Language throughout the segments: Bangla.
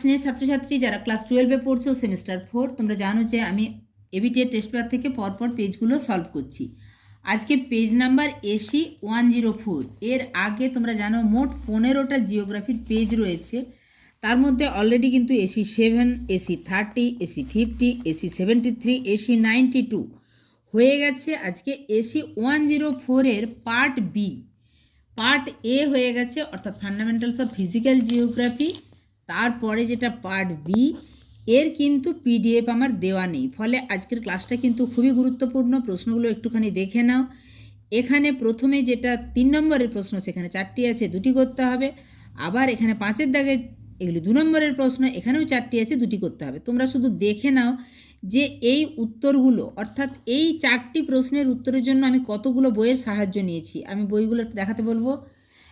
স্নেহ ছাত্রছাত্রী যারা ক্লাস টুয়েলভে পড়ছো সেমিস্টার ফোর তোমরা জানো যে আমি এবিটিএ টেস্ট পেপার থেকে পরপর পেজগুলো সলভ করছি। আজকে page number AC one zero four এর আগে তোমরা জানো মোট পনেরোটা জিওগ্রাফির পেজ রয়েছে। তার মধ্যে অলরেডি কিন্তু AC seven AC thirty AC fifty AC seventy three AC ninety two হয়ে গেছে। আজকে এসি ওয়ান জিরো ফোরের পার্ট বি পার্ট এ হয়ে গেছে, অর্থাৎ ফান্ডামেন্টালস অফ ফিজিক্যাল জিওগ্রাফি তারপরে যেটা পার্ট বি এর কিন্তু পিডিএফ আমার দেওয়া নেই। ফলে আজকের ক্লাসটা কিন্তু খুবই গুরুত্বপূর্ণ, প্রশ্নগুলো একটুখানি দেখে নাও। এখানে প্রথমে যেটা তিন নম্বরের প্রশ্ন, সেখানে চারটি আছে, দুটি করতে হবে। আবার এখানে পাঁচের দাগে এগুলি দু নম্বরের প্রশ্ন, এখানেও চারটি আছে, দুটি করতে হবে। তোমরা শুধু দেখে নাও যে এই উত্তরগুলো, অর্থাৎ এই চারটি প্রশ্নের উত্তরের জন্য আমি কতগুলো বইয়ের সাহায্য নিয়েছি। আমি বইগুলো দেখাতে বলব।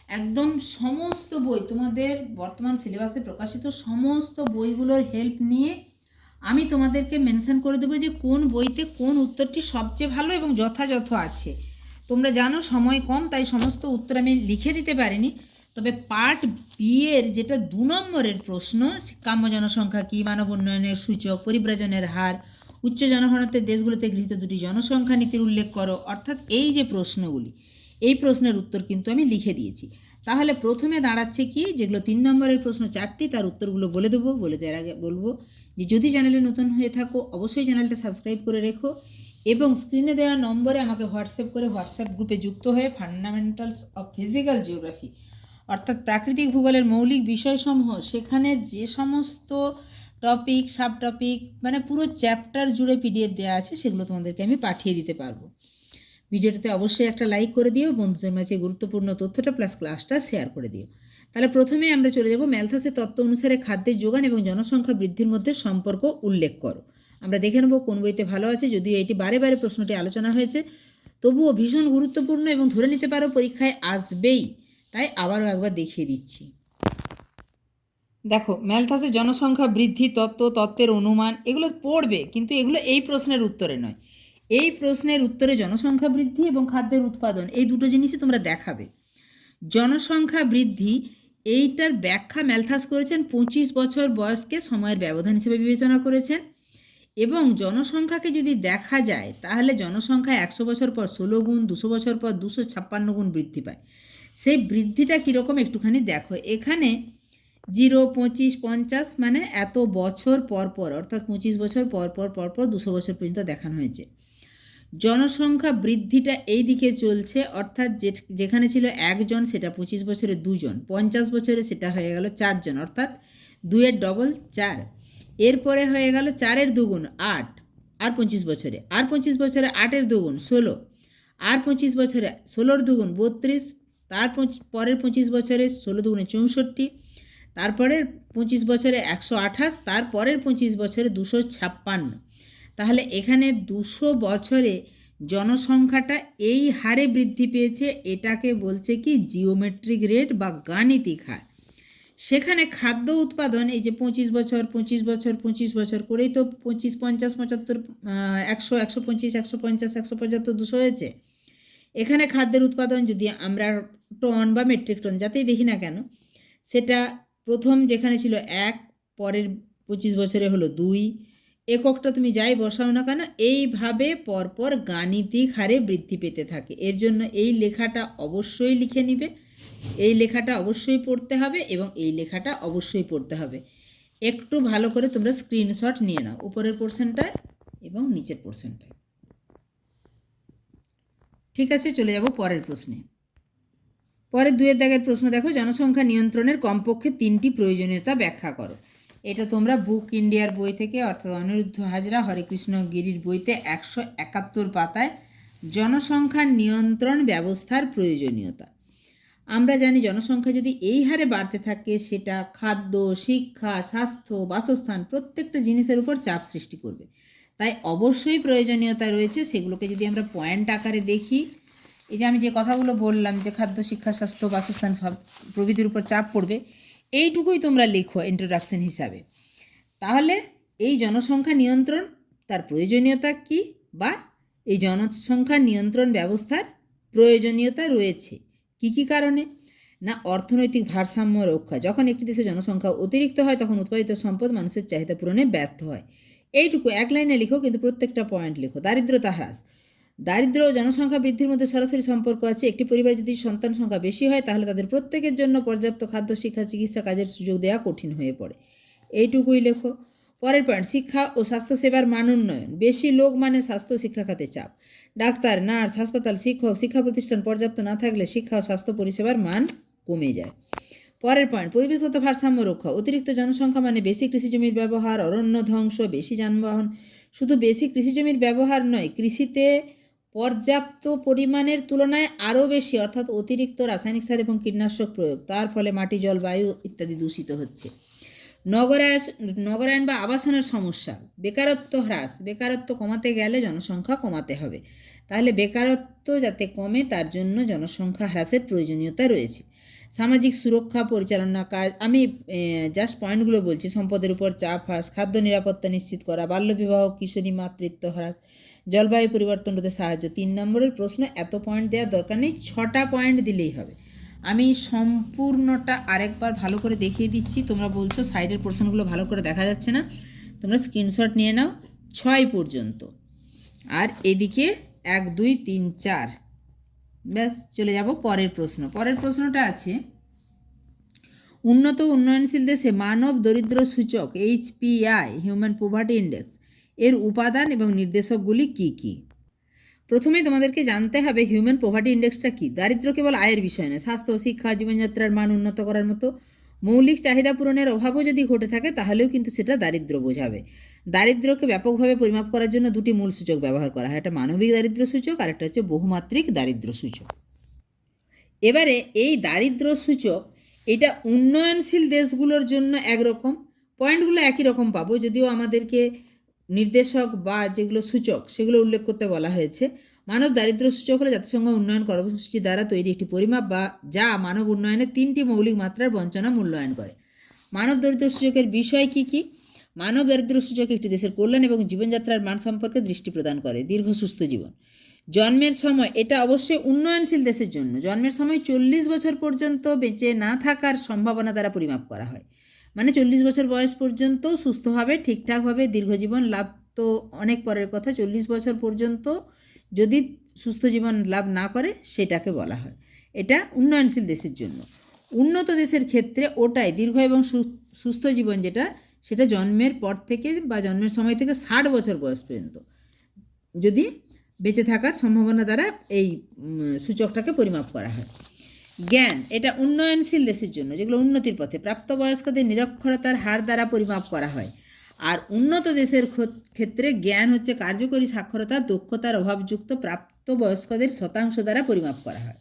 একদম সমস্ত বই, তোমাদের বর্তমান সিলেবাসে প্রকাশিত সমস্ত বইগুলোর হেল্প নিয়ে আমি তোমাদেরকে মেনশন করে দেবো যে কোন বইতে কোন উত্তরটি সবচেয়ে ভালো এবং যথাযথ আছে। তোমরা জানো সময় কম, তাই সমস্ত উত্তর আমি লিখে দিতে পারিনি। তবে পার্ট বি এর যেটা দু নম্বরের প্রশ্ন, কাম্য জনসংখ্যা কী, মানব উন্নয়নের সূচক, পরিব্রাজনের হার, উচ্চ জনঘনত্বের দেশগুলোতে গৃহীত দুটি জনসংখ্যা নীতির উল্লেখ করো, অর্থাৎ এই যে প্রশ্নগুলি এই প্রশ্নের উত্তর কিন্তু আমি লিখে দিয়েছি। তাহলে প্রথমে দাঁড়াচ্ছে কি? যেগুলো তিন নম্বরের প্রশ্ন, চারটি, তার উত্তরগুলো বলে দেবো, বলে দেওয়ার আগে বলব যে যদি চ্যানেলে নতুন হয়ে থাকো, অবশ্যই চ্যানেলটা সাবস্ক্রাইব করে রেখো এবং স্ক্রিনে দেওয়া নম্বরে আমাকে হোয়াটসঅ্যাপ করে হোয়াটসঅ্যাপ গ্রুপে যুক্ত হয়ে ফান্ডামেন্টালস অফ ফিজিক্যাল জিওগ্রাফি অর্থাৎ প্রাকৃতিক ভূগোলের মৌলিক বিষয়সমূহ, সেখানে যে সমস্ত টপিক সাব টপিক মানে পুরো চ্যাপ্টার জুড়ে পিডিএফ দেওয়া আছে, সেগুলো তোমাদেরকে আমি পাঠিয়ে দিতে পারব। ভিডিওটাতে অবশ্যই একটা লাইক করে দিও, বন্ধুদের মাঝে গুরুত্বপূর্ণ তথ্যটা প্লাস ক্লাসটা শেয়ার করে দিও। তাহলে প্রথমে আমরা চলে যাব ম্যালথাসের তত্ত্ব অনুসারে খাদ্যের যোগান এবং জনসংখ্যা বৃদ্ধির মধ্যে সম্পর্ক উল্লেখ করো। আমরা দেখে নেব কোন বইতে ভালো আছে, যদিও এটি বারে বারে প্রশ্নটি আলোচনা হয়েছে। তবুও ভীষণ গুরুত্বপূর্ণ এবং ধরে নিতে পারো পরীক্ষায় আসবেই, তাই আবারও একবার দেখিয়ে দিচ্ছি। দেখো ম্যালথাসের জনসংখ্যা বৃদ্ধি, তত্ত্ব, তত্ত্বের অনুমান, এগুলো পড়বে, কিন্তু এগুলো এই প্রশ্নের উত্তরে নয়। এই প্রশ্নের উত্তরে জনসংখ্যা বৃদ্ধি এবং খাদ্যের উৎপাদন, এই দুটো জিনিসই তোমরা দেখাবে। জনসংখ্যা বৃদ্ধি, এইটার ব্যাখ্যা ম্যালথাস করেছেন, পঁচিশ বছর বয়সকে সময়ের ব্যবধান হিসেবে বিবেচনা করেছেন। এবং জনসংখ্যাকে যদি দেখা যায়, তাহলে জনসংখ্যা একশো বছর পর ষোলো গুণ, দুশো বছর পর দুশো ছাপ্পান্ন গুণ বৃদ্ধি পায়। সেই বৃদ্ধিটা কীরকম একটুখানি দেখো। এখানে জিরো, পঁচিশ, পঞ্চাশ মানে এত বছর পর পর, অর্থাৎ পঁচিশ বছর পর পর পর পর দুশো বছর পর্যন্ত দেখানো হয়েছে। জনসংখ্যা বৃদ্ধিটা এই দিকে চলছে, অর্থাৎ যেখানে ছিল একজন সেটা পঁচিশ বছরে দুজন, পঞ্চাশ বছরে সেটা হয়ে গেল চারজন, অর্থাৎ দুয়ের ডবল চার। এরপরে হয়ে গেল চারের দুগুণ আট, আর পঁচিশ বছরে, আর পঁচিশ বছরে আটের দুগুণ ষোলো, আর পঁচিশ বছরে ষোলোর দুগুণ বত্রিশ, তার পরের পঁচিশ বছরে ষোলো দুগুণে চৌষট্টি, তারপরের পঁচিশ বছরে একশো আঠাশ তারপরের পঁচিশ বছরে দুশো ছাপ্পান্ন। তাহলে এখানে দুশো বছরে জনসংখ্যাটা এই হারে বৃদ্ধি পেয়েছে, এটাকে বলছে কি জিওমেট্রিক রেট বা গাণিতিক হার। সেখানে খাদ্য উৎপাদন, এই যে পঁচিশ বছর পঁচিশ বছর পঁচিশ বছর করেই তো পঁচিশ, পঞ্চাশ, পঁচাত্তর একশো একশো পঁচিশ, একশো পঞ্চাশ, একশো পঁচাত্তর, দুশো হয়েছে। এখানে খাদ্যের উৎপাদন যদি আমরা টন বা মেট্রিক টন যাতেই দেখি না কেন, সেটা প্রথম যেখানে ছিল এক, পরের পঁচিশ বছরে হলো দুই এককটা তুমি যাই বসাও না কেন, এইভাবে পরপর গাণিতিক হারে বৃদ্ধি পেতে থাকে। এর জন্য এই লেখাটা অবশ্যই লিখে নিবে, এই লেখাটা অবশ্যই পড়তে হবে এবং এই লেখাটা অবশ্যই পড়তে হবে। একটু ভালো করে তোমরা স্ক্রিনশট নিয়ে নাও, উপরের পোর্শনটায় এবং নিচের পোর্শনটায় ঠিক আছে, চলে যাব পরের প্রশ্নে। পরের দুয়ের দাগের প্রশ্ন দেখো, জনসংখ্যা নিয়ন্ত্রণের কমপক্ষে তিনটি প্রয়োজনীয়তা ব্যাখ্যা করো। এটা তোমরা বুক ইন্ডিয়ার বই থেকে অর্থাৎ অনিরুদ্ধ হাজরা হরেকৃষ্ণ গিরির বইতে একশো একাত্তর পাতায় জনসংখ্যা নিয়ন্ত্রণ ব্যবস্থার প্রয়োজনীয়তা। আমরা জানি জনসংখ্যা যদি এই হারে বাড়তে থাকে, সেটা খাদ্য, শিক্ষা, স্বাস্থ্য, বাসস্থান প্রত্যেকটা জিনিসের উপর চাপ সৃষ্টি করবে। তাই অবশ্যই প্রয়োজনীয়তা রয়েছে। সেগুলোকে যদি আমরা পয়েন্ট আকারে দেখি, এই যে আমি যে কথাগুলো বললাম যে খাদ্য, শিক্ষা, স্বাস্থ্য, বাসস্থান প্রভৃতির উপর চাপ পড়বে এইটুকুই তোমরা লেখো ইন্ট্রোডাকশন হিসাবে। তাহলে এই জনসংখ্যা নিয়ন্ত্রণ, তার প্রয়োজনীয়তা কি বা এই জনসংখ্যা নিয়ন্ত্রণ ব্যবস্থার প্রয়োজনীয়তা রয়েছে? কি কি কারণে? না, অর্থনৈতিক ভারসাম্য রক্ষা। যখন একটি দেশের জনসংখ্যা অতিরিক্ত হয়, তখন উৎপাদিত সম্পদ মানুষের চাহিদা পূরণে ব্যর্থ হয়। এইটুকু এক লাইনে লিখো, কিন্তু প্রত্যেকটা পয়েন্ট লিখো। দারিদ্রতা হ্রাস। দারিদ্র ও জনসংখ্যা বৃদ্ধির মধ্যে সরাসরি সম্পর্ক আছে। একটি পরিবারে যদি সন্তান সংখ্যা বেশি হয়, তাহলে তাদের প্রত্যেকের জন্য পর্যাপ্ত খাদ্য, শিক্ষা, চিকিৎসা কাজের সুযোগ দেওয়া কঠিন হয়ে পড়ে। এইটুকুই লেখো। পরের পয়েন্ট শিক্ষা ও স্বাস্থ্যসেবার মান উন্নয়ন। বেশি লোক মানে স্বাস্থ্য শিক্ষা খাতে চাপ। ডাক্তার, নার্স, হাসপাতাল, শিক্ষক, শিক্ষা প্রতিষ্ঠান পর্যাপ্ত না থাকলে শিক্ষা ও স্বাস্থ্য পরিষেবার মান কমে যায়। পরের পয়েন্ট পরিবেশগত ভারসাম্য রক্ষা। অতিরিক্ত জনসংখ্যা মানে বেশি কৃষিজমির ব্যবহার, অরণ্য ধ্বংস, বেশি যানবাহন। শুধু বেশি কৃষিজমির ব্যবহার নয়, কৃষিতে পর্যাপ্ত পরিমাণের তুলনায় আরও বেশি, অর্থাৎ অতিরিক্ত রাসায়নিক সার এবং কীটনাশক প্রয়োগ। তার ফলে মাটি, জল, বায়ু ইত্যাদি দূষিত হচ্ছে। নগরায়ন নগরায়ন বা আবাসনের সমস্যা। বেকারত্ব হ্রাস। বেকারত্ব কমাতে গেলে জনসংখ্যা কমাতে হবে। তাহলে বেকারত্ব যাতে কমে, তার জন্য জনসংখ্যা হ্রাসের প্রয়োজনীয়তা রয়েছে। সামাজিক সুরক্ষা পরিচালনা কাজ, আমি জাস্ট পয়েন্টগুলো বলছি। সম্পদের উপর চাপ হ্রাস, খাদ্য নিরাপত্তা নিশ্চিত করা, বাল্যবিবাহ, কিশোরী মাতৃত্ব হ্রাস জলবায়ু পরিবর্তন রোধে সাহায্য। তিন নম্বরের প্রশ্ন, এত পয়েন্ট দেওয়ার দরকার নেই, ছটা পয়েন্ট দিলেই হবে। আমি সম্পূর্ণটা আরেকবার ভালো করে দেখিয়ে দিচ্ছি। তোমরা বলছো সাইডের পোর্শনগুলো ভালো করে দেখা যাচ্ছে না। তোমরা স্ক্রিনশট নিয়ে নাও, ছয় পর্যন্ত। আর এদিকে এক, দুই, তিন, চার। ব্যাস, চলে যাব পরের প্রশ্ন। পরের প্রশ্নটা আছে, উন্নত উন্নয়নশীল দেশে মানব দরিদ্র সূচক এইচপিআই হিউম্যান পোভার্টি ইন্ডেক্স এর উপাদান এবং নির্দেশকগুলি কি কি? প্রথমে তোমাদেরকে জানতে হবে হিউম্যান পোভার্টি ইন্ডেক্সটা কি? দারিদ্র্য কেবল আয়ের বিষয় নয়, স্বাস্থ্য, শিক্ষা, জীবনযাত্রার মান উন্নত করার মতো মৌলিক চাহিদা পূরণের অভাবও যদি ঘটে থাকে, তাহলেও কিন্তু সেটা দারিদ্র্য বোঝাবে। দারিদ্র্যকে ব্যাপকভাবে পরিমাপ করার জন্য দুটি মূল সূচক ব্যবহার করা হয়, একটা মানবিক দারিদ্র্য সূচক আর একটা হচ্ছে বহুমাত্রিক দারিদ্র্য সূচক। এবারে এই দারিদ্র্য সূচক, এটা উন্নয়নশীল দেশগুলোর জন্য একরকম, পয়েন্টগুলো একই রকম পাবো, যদিও আমাদেরকে নির্দেশক বা যেগুলো সূচক, সেগুলো উল্লেখ করতে বলা হয়েছে। মানব দারিদ্র্য সূচক হলো জাতিসংঘ উন্নয়ন কর্মসূচি দ্বারা তৈরি একটি পরিমাপ বা যা মানব উন্নয়নের তিনটি মৌলিক মাত্রার বঞ্চনা মূল্যায়ন করে। মানব দারিদ্র্য সূচকের বিষয় কি কি? মানব দারিদ্র্য সূচক একটি দেশের কল্যাণ এবং জীবনযাত্রার মান সম্পর্কে দৃষ্টি প্রদান করে, দীর্ঘ সুস্থ জীবন। জন্মের সময় এটা অবশ্যই উন্নয়নশীল দেশের জন্য। জন্মের সময় চল্লিশ বছর পর্যন্ত বেঁচে না থাকার সম্ভাবনা দ্বারা পরিমাপ করা হয়। মানে চল্লিশ বছর বয়স পর্যন্ত সুস্থভাবে, ঠিকঠাকভাবে দীর্ঘজীবন লাভ তো অনেক পরের কথা, চল্লিশ বছর পর্যন্ত যদি সুস্থ জীবন লাভ না করে, সেটাকে বলা হয়। এটা উন্নয়নশীল দেশের জন্য। উন্নত দেশের ক্ষেত্রে ওটাই, দীর্ঘ এবং সুস্থ জীবন যেটা, সেটা জন্মের পর থেকে বা জন্মের সময় থেকে ষাট বছর বয়স পর্যন্ত। যদি বেঁচে থাকার সম্ভাবনা দ্বারা এই সূচকটাকে পরিমাপ করা হয়। জ্ঞান, এটা উন্নয়নশীল দেশের জন্য, যেগুলো উন্নতির পথে, প্রাপ্তবয়স্কদের নিরক্ষরতার হার দ্বারা পরিমাপ করা হয়। আর উন্নত দেশের ক্ষেত্রে জ্ঞান হচ্ছে কার্যকরী সাক্ষরতা, দক্ষতার অভাবযুক্ত প্রাপ্তবয়স্কদের শতাংশ দ্বারা পরিমাপ করা হয়।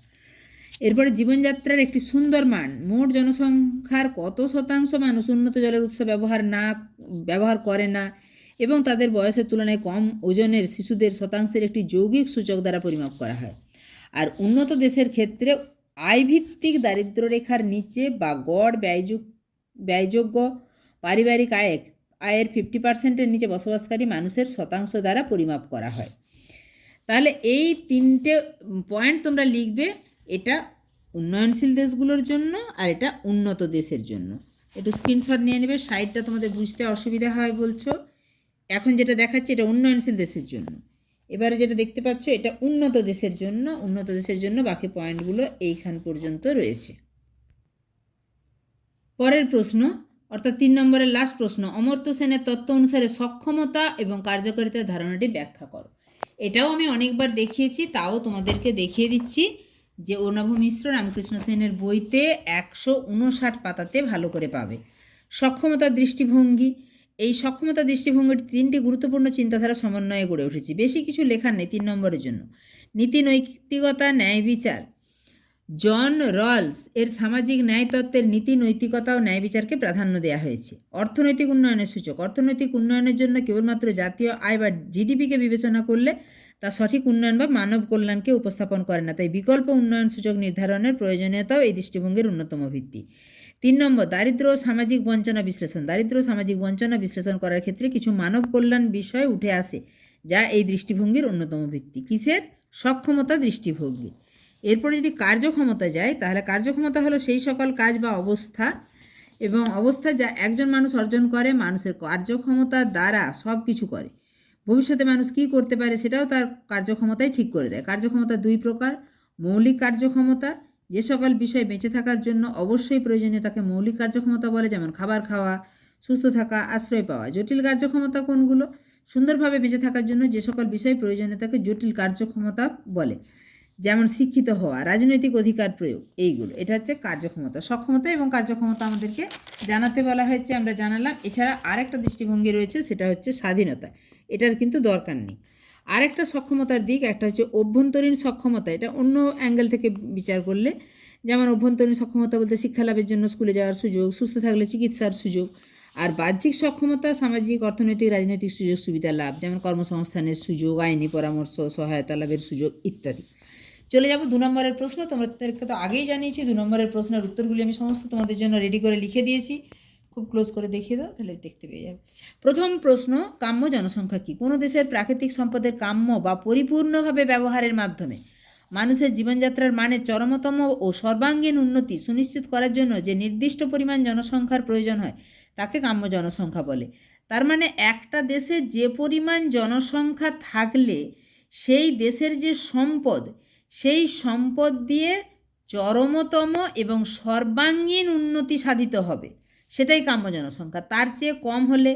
এরপরে জীবনযাত্রার একটি সুন্দর মান, মোট জনসংখ্যার কত শতাংশ মানুষ উন্নত জলের উৎস ব্যবহার না, ব্যবহার করে না, এবং তাদের বয়সের তুলনায় কম ওজনের শিশুদের শতাংশের একটি যৌগিক সূচক দ্বারা পরিমাপ করা হয়। আর উন্নত দেশের ক্ষেত্রে আয়ভিত্তিক দারিদ্র্য রেখার নিচে বা গড় ব্যয়যুক ব্যয়যোগ্য পারিবারিক আয়ের আয়ের ফিফটি পার্সেন্টের নিচে বসবাসকারী মানুষের শতাংশ দ্বারা পরিমাপ করা হয়। তাহলে এই তিনটে পয়েন্ট তোমরা লিখবে, এটা উন্নয়নশীল দেশগুলোর জন্য আর এটা উন্নত দেশের জন্য। একটু স্ক্রিনশট নিয়ে নেবে সাইডটা তোমাদের বুঝতে অসুবিধা হয় বলছো। এখন যেটা দেখাচ্ছে, এটা উন্নয়নশীল দেশের জন্য। এবারে যেটা দেখতে পাচ্ছ, এটা উন্নত দেশের জন্য, উন্নত দেশের জন্য বাকি পয়েন্টগুলো এইখান পর্যন্ত রয়েছে। পরের প্রশ্ন, অর্থাৎ তিন নম্বরের লাস্ট প্রশ্ন, অমর্ত্য সেনের তত্ত্ব অনুসারে সক্ষমতা এবং কার্যকারিতার ধারণাটি ব্যাখ্যা করো। এটাও আমি অনেকবার দেখিয়েছি, তাও তোমাদেরকে দেখিয়ে দিচ্ছি যে অর্ণভ মিশ্র রামকৃষ্ণ সেনের বইতে একশো উনষাট পাতাতে ভালো করে পাবে। সক্ষমতার দৃষ্টিভঙ্গি এই সক্ষমতা দৃষ্টিভঙ্গির তিনটি গুরুত্বপূর্ণ চিন্তাধারা সমন্বয়ে গড়ে উঠেছে। বেশি কিছু লেখার নেই তিন নম্বরের জন্য। নীতি, নৈতিকতা, ন্যায় বিচার। জন রলস এর সামাজিক ন্যায় তত্ত্বের নীতি, নৈতিকতা ও ন্যায় বিচারকে প্রাধান্য দেওয়া হয়েছে। অর্থনৈতিক উন্নয়নের সূচক। অর্থনৈতিক উন্নয়নের জন্য কেবলমাত্র জাতীয় আয় বা জিডিপিকে বিবেচনা করলে তা সঠিক উন্নয়ন বা মানব কল্যাণকে উপস্থাপন করে না। তাই বিকল্প উন্নয়ন সূচক নির্ধারণের প্রয়োজনীয়তাও এই দৃষ্টিভঙ্গির অন্যতম ভিত্তি। তিন নম্বর, দারিদ্র্য ও সামাজিক বঞ্চনা বিশ্লেষণ। দারিদ্র্য ও সামাজিক বঞ্চনা বিশ্লেষণ করার ক্ষেত্রে কিছু মানব কল্যাণ বিষয় উঠে আসে, যা এই দৃষ্টিভঙ্গির অন্যতম ভিত্তি। কিসের? সক্ষমতা দৃষ্টিভঙ্গি। এরপরে যদি কার্যক্ষমতা যায়, তাহলে কার্যক্ষমতা হলো সেই সকল কাজ বা অবস্থা এবং অবস্থা যা একজন মানুষ অর্জন করে, মানুষের কার্যক্ষমতার দ্বারা সব কিছু করে। ভবিষ্যতে মানুষ কী করতে পারে সেটাও তার কার্যক্ষমতাই ঠিক করে দেয়। কার্যক্ষমতা দুই প্রকার, মৌলিক কার্যক্ষমতা যে সকল বিষয় বেঁচে থাকার জন্য অবশ্যই প্রয়োজনীয় তাকে মৌলিক কার্যক্ষমতা বলে, যেমন খাবার খাওয়া, সুস্থ থাকা, আশ্রয় পাওয়া। জটিল কার্যক্ষমতা কোনগুলো? সুন্দরভাবে বেঁচে থাকার জন্য যে সকল বিষয় প্রয়োজনীয় তাকে জটিল কার্যক্ষমতা বলে। যেমন শিক্ষিত হওয়া, রাজনৈতিক অধিকার প্রয়োগ, এইগুলো। এটা হচ্ছে কার্যক্ষমতা। সক্ষমতা এবং কার্যক্ষমতা আমাদেরকে জানাতে বলা হয়েছে, আমরা জানালাম। এছাড়া আরেকটা দৃষ্টিভঙ্গি রয়েছে, সেটা হচ্ছে স্বাধীনতা। এটার কিন্তু দরকার নেই। আরেকটা সক্ষমতার দিক, একটা হচ্ছে অভ্যন্তরীণ সক্ষমতা। এটা অন্য অ্যাঙ্গেল থেকে বিচার করলে, যেমন অভ্যন্তরীণ সক্ষমতা বলতে শিক্ষা লাভের জন্য স্কুলে যাওয়ার সুযোগ, সুস্থ থাকলে চিকিৎসার সুযোগ, আর বাহ্যিক সক্ষমতা, সামাজিক, অর্থনৈতিক, রাজনৈতিক সুযোগ, সুবিধা লাভ, যেমন কর্মসংস্থানের সুযোগ, আইনি পরামর্শ, সহায়তা লাভের সুযোগ ইত্যাদি। চলে যাব দু নম্বরের প্রশ্ন, তোমাদেরকে তো আগেই জানিয়েছি, দু নম্বরের প্রশ্নের উত্তরগুলি আমি সমস্ত তোমাদের জন্য রেডি করে লিখে দিয়েছি। খুব ক্লোজ করে দেখিয়ে দাও, তাহলে দেখতে পেয়ে যাবে। প্রথম প্রশ্ন, কাম্য জনসংখ্যা কী? কোনো দেশের প্রাকৃতিক সম্পদের কাম্য বা পরিপূর্ণভাবে ব্যবহারের মাধ্যমে। মানুষের জীবনযাত্রার মানে চরমতম ও সর্বাঙ্গীন উন্নতি সুনিশ্চিত করার জন্য যে নির্দিষ্ট পরিমাণ জনসংখ্যার প্রয়োজন হয়, তাকে কাম্য জনসংখ্যা বলে। তার মানে একটা দেশে যে পরিমাণ জনসংখ্যা থাকলে সেই দেশের যে সম্পদ, সেই সম্পদ দিয়ে চরমতম এবং সর্বাঙ্গীন উন্নতি সাধিত হবে। সেটাই কাম্য জনসংখ্যা। তার চেয়ে কম হলে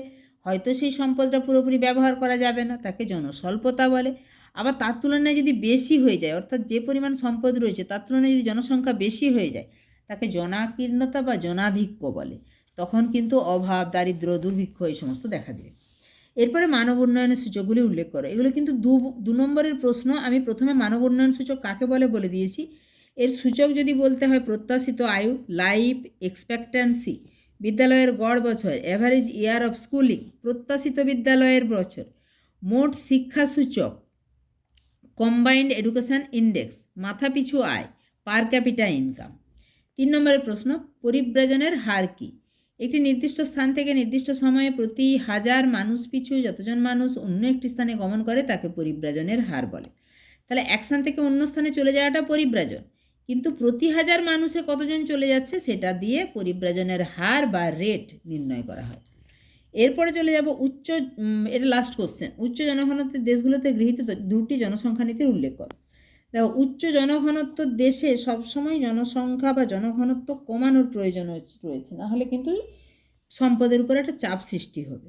হয়তো সেই সম্পদটা পুরোপুরি ব্যবহার করা যাবে না, তাকে জনস্বল্পতা বলে। আবার তার তুলনায় যদি বেশি হয়ে যায়, অর্থাৎ যে পরিমাণ সম্পদ রয়েছে, তার তুলনায় যদি জনসংখ্যা বেশি হয়ে যায়, তাকে জনাকীর্ণতা বা জনাধিক্য বলে। তখন কিন্তু অভাব, দারিদ্র, দুর্ভিক্ষ এই সমস্ত দেখা দেবে। এরপরে মানব উন্নয়নের সূচকগুলি উল্লেখ করো। এগুলো কিন্তু দু দু নম্বরের প্রশ্ন। আমি প্রথমে মানব উন্নয়ন সূচক কাকে বলে বলে দিয়েছি? এর সূচক যদি বলতে হয় প্রত্যাশিত আয়ু লাইফ এক্সপেক্ট্যান্সি বিদ্যালয়ের গড় বছর অ্যাভারেজ ইয়ার অফ স্কুলিং প্রত্যাশিত বিদ্যালয়ের বছর, মোট শিক্ষা সূচক কম্বাইন্ড এডুকেশন ইন্ডেক্স মাথাপিছু আয় পার ক্যাপিটা ইনকাম তিন নম্বরের প্রশ্ন, পরিব্রাজনের হার কী? একটি নির্দিষ্ট স্থান থেকে নির্দিষ্ট সময়ে প্রতি হাজার মানুষ পিছু যতজন মানুষ অন্য একটি স্থানে গমন করে, তাকে পরিব্রাজনের হার বলে। তাহলে এক স্থান থেকে অন্য স্থানে চলে যাওয়াটা পরিব্রাজন। কিন্তু প্রতি হাজার মানুষে কতজন চলে যাচ্ছে সেটা দিয়ে পরিব্রাজনের হার বা রেট নির্ণয় করা হয়। এরপরে চলে যাব উচ্চ এটা লাস্ট কোশ্চেন উচ্চ জনঘনত্বের দেশগুলোতে গৃহীত দুটি জনসংখ্যা নীতির উল্লেখ করো। দেখো, উচ্চ জনঘনত্ব দেশে সবসময় জনসংখ্যা বা জনঘনত্ব কমানোর প্রয়োজন রয়েছে না হলে কিন্তু সম্পদের উপর একটা চাপ সৃষ্টি হবে।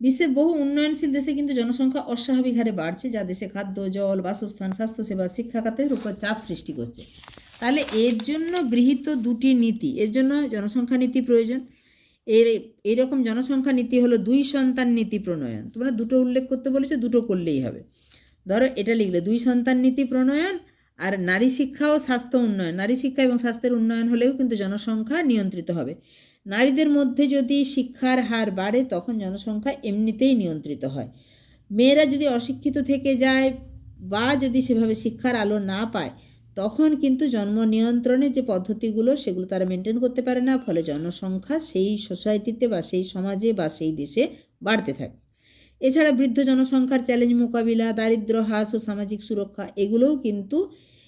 বিশ্বের বহু উন্নয়নশীল দেশে কিন্তু জনসংখ্যা অস্বাভাবিক হারে বাড়ছে, যা দেশে খাদ্য, জল, বাসস্থান, স্বাস্থ্যসেবা শিক্ষা খাতের উপর চাপ সৃষ্টি করছে। তাহলে এর জন্য গৃহীত দুটি নীতি। এর জন্য জনসংখ্যা নীতি প্রয়োজন। এর, এইরকম জনসংখ্যা নীতি হলো দুই সন্তান নীতি প্রণয়ন। তোমরা দুটো উল্লেখ করতে বলেছ, দুটো করলেই হবে। ধরো, এটা লিখলে, দুই সন্তান নীতি প্রণয়ন আর নারী শিক্ষা ও স্বাস্থ্য উন্নয়ন। নারী শিক্ষা এবং স্বাস্থ্যের উন্নয়ন হলেও কিন্তু জনসংখ্যা নিয়ন্ত্রিত হবে। নারীদের মধ্যে যদি শিক্ষার হার বাড়ে, তখন জনসংখ্যা এমনিতেই নিয়ন্ত্রিত হয়। মেয়েরা যদি অশিক্ষিত থেকে যায় বা যদি সেভাবে শিক্ষার আলো না পায় তখন কিন্তু জন্ম নিয়ন্ত্রণের যে পদ্ধতিগুলো, সেগুলো তারা মেনটেন করতে পারে না। ফলে জনসংখ্যা সেই সোসাইটিতে বা সেই সমাজে বা সেই দেশে বাড়তে থাকে। এছাড়া বৃদ্ধ জনসংখ্যার চ্যালেঞ্জ মোকাবিলা, দারিদ্র হ্রাস ও সামাজিক সুরক্ষা, এগুলোও কিন্তু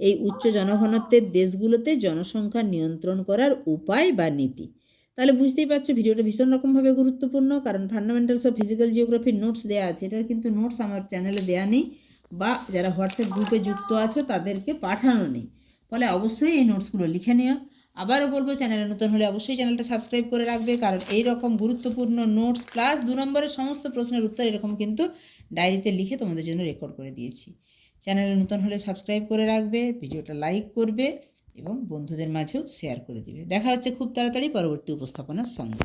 এই উচ্চ জনঘনত্বের দেশগুলোতে জনসংখ্যা নিয়ন্ত্রণ করার উপায় বা নীতি। তাহলে বুঝতেই পারছ, ভিডিওটা ভীষণ রকমভাবে গুরুত্বপূর্ণ, কারণ ফান্ডামেন্টালস অফ ফিজিক্যাল জিওগ্রাফির নোটস দেওয়া আছে। এটার কিন্তু নোটস আমার চ্যানেলে দেওয়া নেই। বা যারা হোয়াটসঅ্যাপ গ্রুপে যুক্ত আছো, তাদেরকে পাঠানো নেই। ফলে অবশ্যই এই নোটসগুলো লিখে নিও। আবারও বলব, চ্যানেলে নতুন হলে অবশ্যই চ্যানেলটা সাবস্ক্রাইব করে রাখবে, কারণ এই রকম গুরুত্বপূর্ণ নোটস প্লাস দু নম্বরের সমস্ত প্রশ্নের উত্তর এরকম কিন্তু ডায়েরিতে লিখে তোমাদের জন্য রেকর্ড করে দিয়েছি। চ্যানেলে নতুন হলে সাবস্ক্রাইব করে রাখবে, ভিডিওটা লাইক করবে এবং বন্ধুদের মাঝেও শেয়ার করে দিবে। দেখা হচ্ছে খুব তাড়াতাড়ি পরবর্তী উপস্থাপনার সঙ্গে।